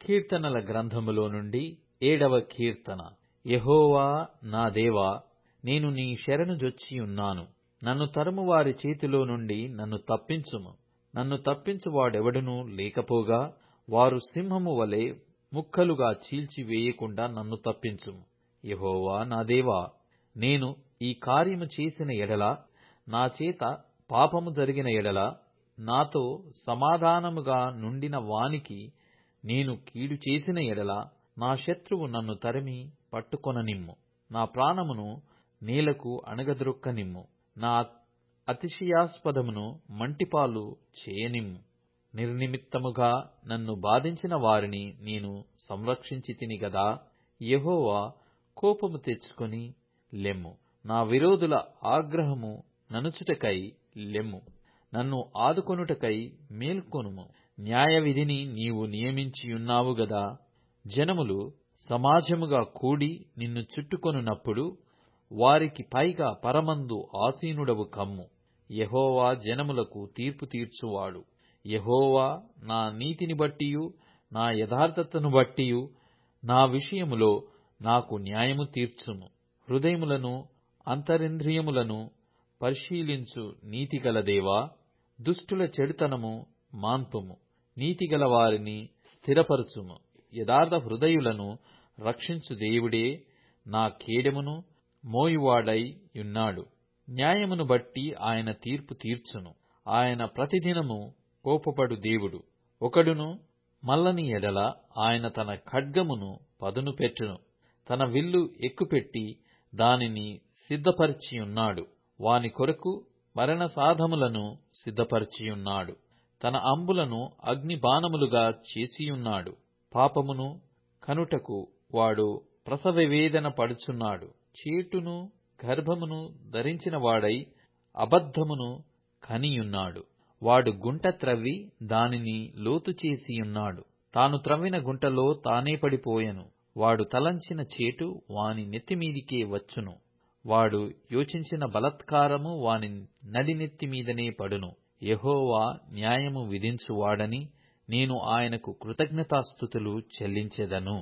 కీర్తనల గ్రంథములో నుండి ఏడవ కీర్తన యహోవా నా దేవా నేను నీ శరణు జొచ్చియున్నాను నన్ను తరుము వారి చేతిలో నుండి నన్ను తప్పించుము. నన్ను తప్పించువాడెవడునూ లేకపోగా వారు సింహము వలె ముక్కలుగా చీల్చివేయకుండా నన్ను తప్పించుము. యహోవా నా దేవా నేను ఈ కార్యము చేసిన ఎడల నా చేత పాపము జరిగిన ఎడల నాతో సమాధానముగా నుండిన వానికి నేను కీడు చేసిన ఎడల నా శత్రువు నన్ను తరిమి పట్టుకొననిమ్ము. నా ప్రాణమును నేలకు అణగద్రొక్కనిమ్ము. నా అతిశయాస్పదమును మంటిపాలు చేయనిమ్ము. నిర్నిమిత్తముగా నన్ను బాధించిన వారిని నేను సంరక్షించి తిని గదా యెహోవా కోపము తెచ్చుకొని లెమ్ము. నా విరోధుల ఆగ్రహము ననుచుటకై లెమ్ము. నన్ను ఆదుకొనుటకై మేల్కొనుము. న్యాయవిధిని నీవు నియమించియున్నావు గదా. జనములు సమాజముగా కూడి నిన్ను చుట్టుకొనున్నప్పుడు వారికి పైగా పరమందు ఆసీనుడవు కమ్ము. యహోవా జనములకు తీర్పు తీర్చువాడు. యహోవా నా నీతిని బట్టియు నా యథార్థతను బట్టియు నా విషయములో నాకు న్యాయము తీర్చుము. హృదయములను అంతరింద్రియములను పరిశీలించు నీతిగల దేవా దుష్టుల చెడుతనము మాన్పుము. నీతిగల వారిని స్థిరపరచుము. యథార్థ హృదయులను రక్షించు దేవుడే నా కేడెమును మోయువాడైయున్నాడు న్యాయమును బట్టి ఆయన తీర్పు తీర్చును. ఆయన ప్రతిదినము కోపపడు దేవుడు. ఒకడును మల్లని ఎడల ఆయన తన ఖడ్గమును పదును పెట్టును. తన విల్లు ఎక్కుపెట్టి దానిని సిద్ధపరిచియున్నాడు. వాని కొరకు మరణ సాధములను సిద్ధపరిచియున్నాడు. తన అంబులను అగ్ని బాణములుగా చేసియున్నాడు. పాపమును కనుటకు వాడు ప్రసవవేదన పడుచున్నాడు. చేటును గర్భమును ధరించిన వాడై అబద్ధమును కనియున్నాడు. వాడు గుంట త్రవ్వి దానిని లోతు చేసియున్నాడు. తాను త్రవ్విన గుంటలో తానే పడిపోయెను. వాడు తలంచిన చేటు వాని నెత్తిమీదికే వచ్చును. వాడు యోచించిన బలత్కారము వాని నడినెత్తి మీదనే పడును. యహోవా న్యాయము విధించువాడని నేను ఆయనకు కృతజ్ఞతాస్థుతులు చెల్లించెదను.